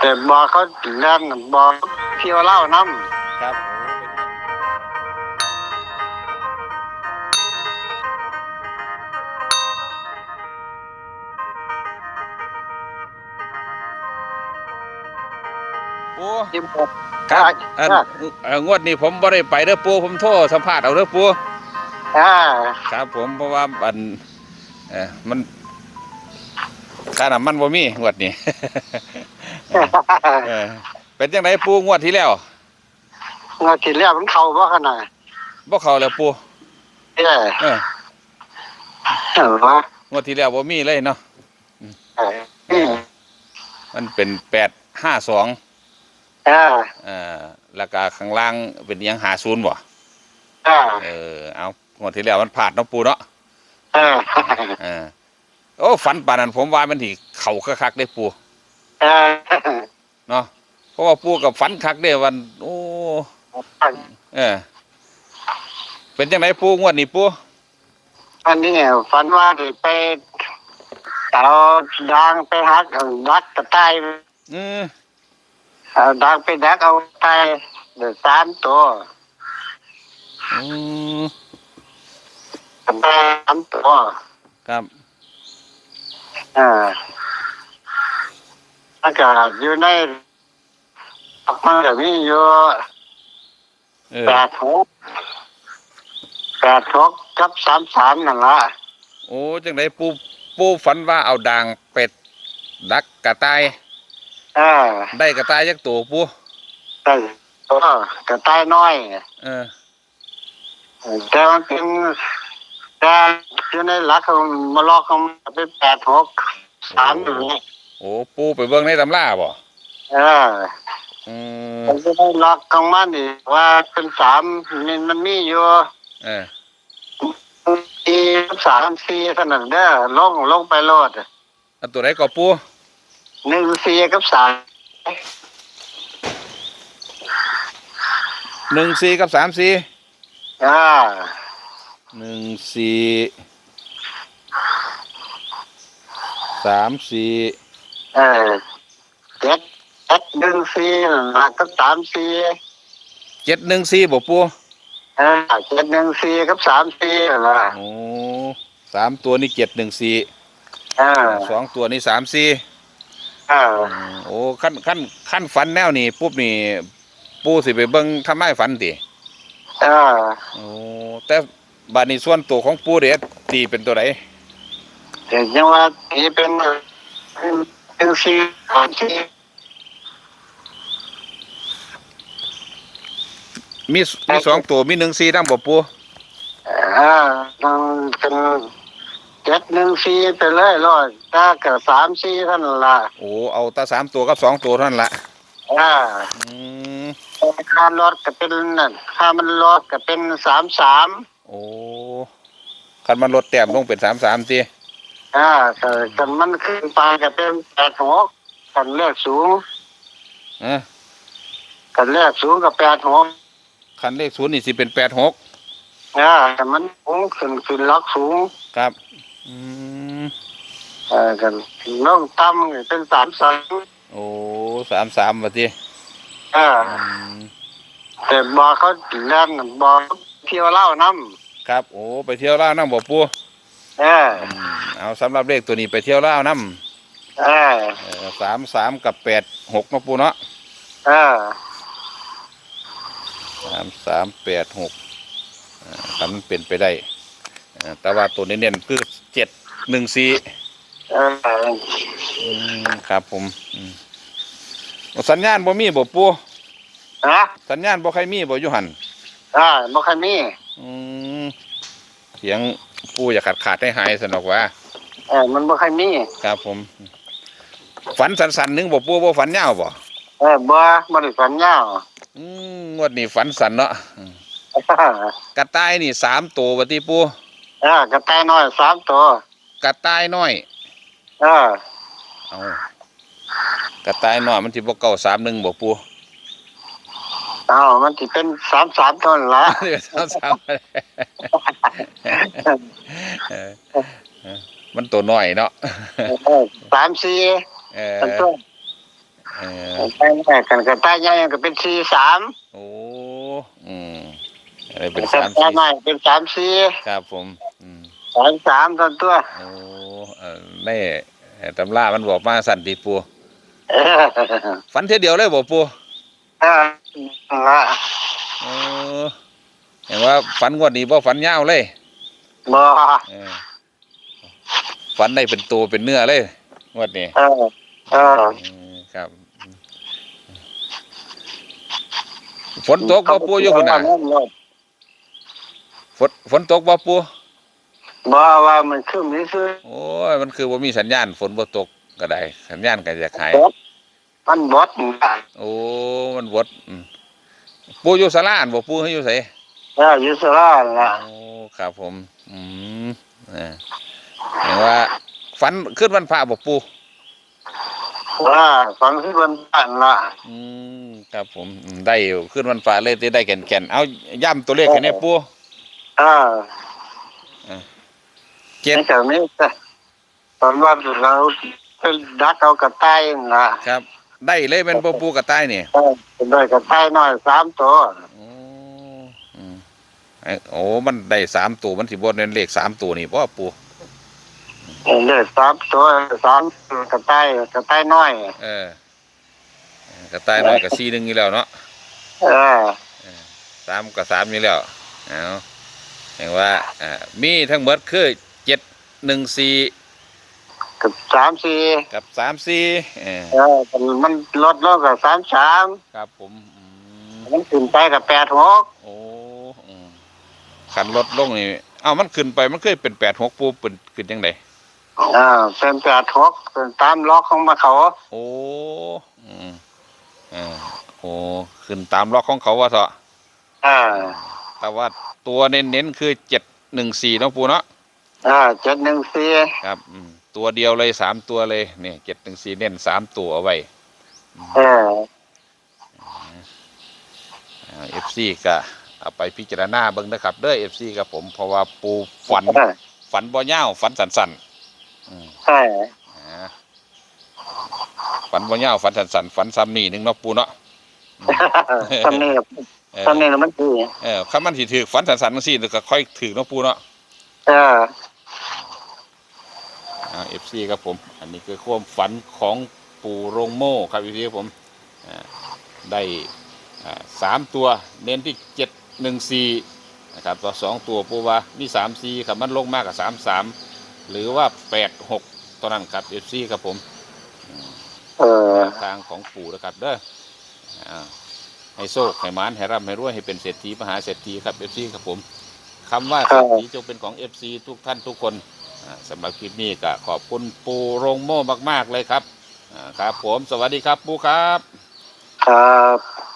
แต่บอกเขาเล่นบอกเที่ยวเล่าน้ครับโอ้ำที่บอก ครับอันอ่าเอ่องวดนี้ผมบ่ได้ไปเด้อปูผมโทรสัมภาษณ์เอาเด้อปูอ่าครับ ผมเพราะว่าอันเออมันค่าน้ำมันบ่มีงวดนี้ เออเป็นจังไดปูงวดที่แล้วเงินที่เรียกมันเข้าบ่ขนาดบ่เข้าแล้วปูเอ้ยเออเห็นปะงวดที่แล้วบ่มีเลยเนาะเอออืมมันเป็นแปดห้าสองเออเอ่อแล้วก็ข้างล่างเป็นอิหยังหาศูนย์บ่เออเออเอางวดที่แล้วมันพลาดเนาะปูเนาะเออเออโอ้ฝันปานนั้นผมว่ามันที่เข่าคักๆได้ปูเออเนาะเพราะว่าปูกับฝันคักเด้วัน โอ้เออเป็นจังไดปูงวดนี้ปูอันนี้ฝันว่าได้ไปเอาดางไปหักเอาดักกระต่ายอืมเอาดางไปดักเอาตายเดือดสามตัวอืมกระต่ายสามตัวครับเออ แล้วก็อยู่ในมันก็มีอยู่เออแปดหกแปดหกกับสามสามนั่นละโอ้จังไดปูปูฝันว่าเอาด่างเป็ดดักกระต่ายเออได้กระต่ายยักตัวปูแต่ตัวกระต่ายน้อย เออ แต่มันเป็นแต่อยู่ในหลักของมาลอกของมันเป็นแปดหกสามอยู่นี่ โอ้ปูไปเบิ่งในตำราบ่เอออืมมันจะได้ล็อกของมันอีกว่าเป็นสามมันมันมีอยู่เออสี่สามสี่เท่านั้นเด้อลงลงไปโลดอันตัวไหนก็ปูหนึ่งสี่กับสามหนึ่งสี่กับสามสี่อ่าหนึ่งสี่สามสี่ เออเจ็ดเจ็ดหนึ่งสี่นั่นล่ะกับสามสี่เจ็ดหนึ่งสี่บ่ปูเออเจ็ดหนึ่งสี่กับสามสี่นั่นล่ะโอ้สามตัวนี่เจ็ดหนึ่งสี่เออสองตัวนี่สามสี่เออโอ้ขั้นขั้นขั้นฝันแนวนี่ปุ๊บนี่ปูสิไปเบิ่งทำไมฝันติเออโอ้แต่บาดนี้ส่วนตัวของปูเด็ดตีเป็นตัวไหนเดี๋ยวยังว่าที่เป็น หนึ่งสี่สามสี่มีมีสองตัวมีหนึ่งสี่ดังบ่ปูเออต้องเป็นเจ็ดหนึ่งสี่ไปเลยรอดถ้าเกิดสามสี่เท่านั้นล่ะโอ้เอาแตาสามตัวกับสองตัวเท่านั้นละอ่าอืมค่ารถก็เป็นนั่นค่ามันรถก็เป็นสามสามโอ้คันมันลดแต้มลงเป็นสามสามตี อ่าแต่กันมันขึ้นไปก็เป็นแปดหกกันเลขสูงเออกันเลขสูงกับแปดหกคันเลขศูนย์นี่สิเป็นแปดหกอ่าแต่มันสูงขึ้นขึ้นล็อกสูงครับ อืมเออกันลงต่ำก็เป็นสามสามโอ้สามสามวะทีอ่าอืมแต่บอกเขาเล่นบอกเที่ยวเล่าน้ครับ โอ้ไปเที่ยวล่าวน้ำบ่ปูำเอออืมเอาสำหรับเลขตัวนี้ไปเที่ยวล่าวน้เออำสามสามกับแปดหกเนาะปูเนาะเออสามสามแปดหกอ่าถ้ามันเป็นไปได้อ่าแต่ว่าตัวนี้เน้นคือเจ็ดหนึ่งสี่เอออืมครับผมอืมสัญญาณบ่มีบ่ปูฮะสัญญาณบ่ใครมีบ่อยู่หันอ่าบ่คันนี้อืมเสียง ปูอย่าขาดขาดให้หายสนอกว่าเออมันบ่คันนี้ครับผม ฝันสันๆหนึงบ่ปูบ่ฝันยาวบ่เออบ่บ่ได้สัญญาอืมงวดนี้ฝันสันเนาะอืมกระต่ายนี่สามตัวบ่ติปูเออกระต่ายน้อยสามตัวกระต่ายน้อยเออเอากระต่ายน้อยมันสิบ่เก่าสามหนึ่งบ่ปู เอามันสิเป็นสามสามตัวนั่นละเดี๋ยวสามสามเออเออมันตัวน้อยเนาะเออสามสี่เออเป็นตัวเออใต้น้อยกันกับใต้ใหญ่ก็เป็นสี่สามโอ้อืมอะไรเป็นกับสามใต้สี่น้อยเป็นสามสี่ครับผมอืมสามสามตัวตัวโอ้เออในตำรามันบอกมาสั่นติปูเออฝันเทียเดียวเลยบอกปู เออละโอ้เห็นว่าฝันงวดนี้บ่ฝันยาวเลยบ่เออฝันได้เป็นตัวเป็นเนื้อเลยงวดนี้เออเอออืมครับฝนตกบ่ปูอยู่พุ่นน่ะฝนฝนตกบ่ปูบ่ว่ามันขึ้นนี่คือโอ้ยมันคือว่ามีสัญญาณฝนบ่ตกก็ได้ สัญญาณก็จะหายบด มันบดน่ะโอ้มันวดอืมปูอยู่สลาอันบ่ปูให้อยู่ไสเอออยู่สระน่ะโอ้ครับผม อืมอ่าเห็นว่าฝันขึ้นวันพระบ่ปูว่าฟังที่บนบ้านน่ะอืมครับผมอืมได้ขึ้นวันพระเลยที่ได้แก่นๆเอาย้ำตัวเลขให้แน่ปูเออเจ็ดนี่ก็มีแต่ตอนว่าเราไปดักเอากระต่ายน่ะครับ ได้เลยเป็นบ่ปูกระต่ายนี่เออเป็นด้วยกระต่ายน้อยสามตัวโอ้อืมไอ้โอ้มันได้สามตัวมันสิบ่เน้นเลขสามตัวนี่บ่ปูเลือดสามตัวสามกระต่ายกระต่ายน้อย เออกระต่ายน้อยกับซีหนึงอยู่แล้วเนาะเออสามกับสามอยู่แล้วเอาเห็นว่าอ่ามีทั้งหมดคือเจ็ดหนึ่งสี่ กับสามสี่กับสามสี่เออเออมันลดลงกับสามสามครับผมอืมมันขึ้นไปกับแปดหกโอ้อืมขันลดลงนี่เอ้ามันขึ้นไปมันเคยเป็นแปดหกปูเป็นขึ้นยังไงอ่าเป็นแปดหกเป็นตามล็อกของมาเขาโอ้อืมเออโอ้ขึ้นตามล็อกของเขาว่าเถอะอ่าแต่ว่าตัวเน้นๆคือเจ็ดหนึ่งสี่เนาะปูเนาะอ่าเจ็ดหนึ่งสี่ครับอืม ตัวเดียวเลยสามตัวเลยเนี่ยเจ็ดหนึ่งสี่เน้นสามตัวเอาไว้เออเอฟซีก็เอาไปพิจารณาเบิ่งนะครับเด้อเอฟซีกับผมเพราะว่าปูฝัน ฝันบ่ยาวฝันสั้นๆอืมใช่อ่าฝันบ่ยาวฝันสั้นๆฝันซ้ำนี่หนึงเนาะปูเนาะตอนนี้เออตอนนี้มันดีเออคันมันสิถือฝันสั้นๆจังซี่ก็ค่อยถือเนาะปูเนาะเอออ่า เอฟซีครับผม อันนี้คือความฝันของปูโรงโม่ครับพี่ครับผมอ่าได้อ่าสามตัวเน้นที่เจ็ดหนึ่งสี่นะครับตัวสองตัวปูว่ามีสามสี่ครับมันลงมากกับสามสามหรือว่าแปดหกตัวนั้นครับเอฟซีครับผมเออทางของปู่นะครับเด้ออ่าให้โชคให้หมานให้ร่ำให้รวยให้เป็นเศรษฐีมหาเศรษฐีครับเอฟซีครับผมคำว่าเศรษฐีจงเป็นของเอฟซีทุกท่านทุกคนอ่า สำหรับคลิปนี้ก็ขอบคุณปูโรงโม่มาก ๆ เลยครับครับผมสวัสดีครับปูครับ ครับ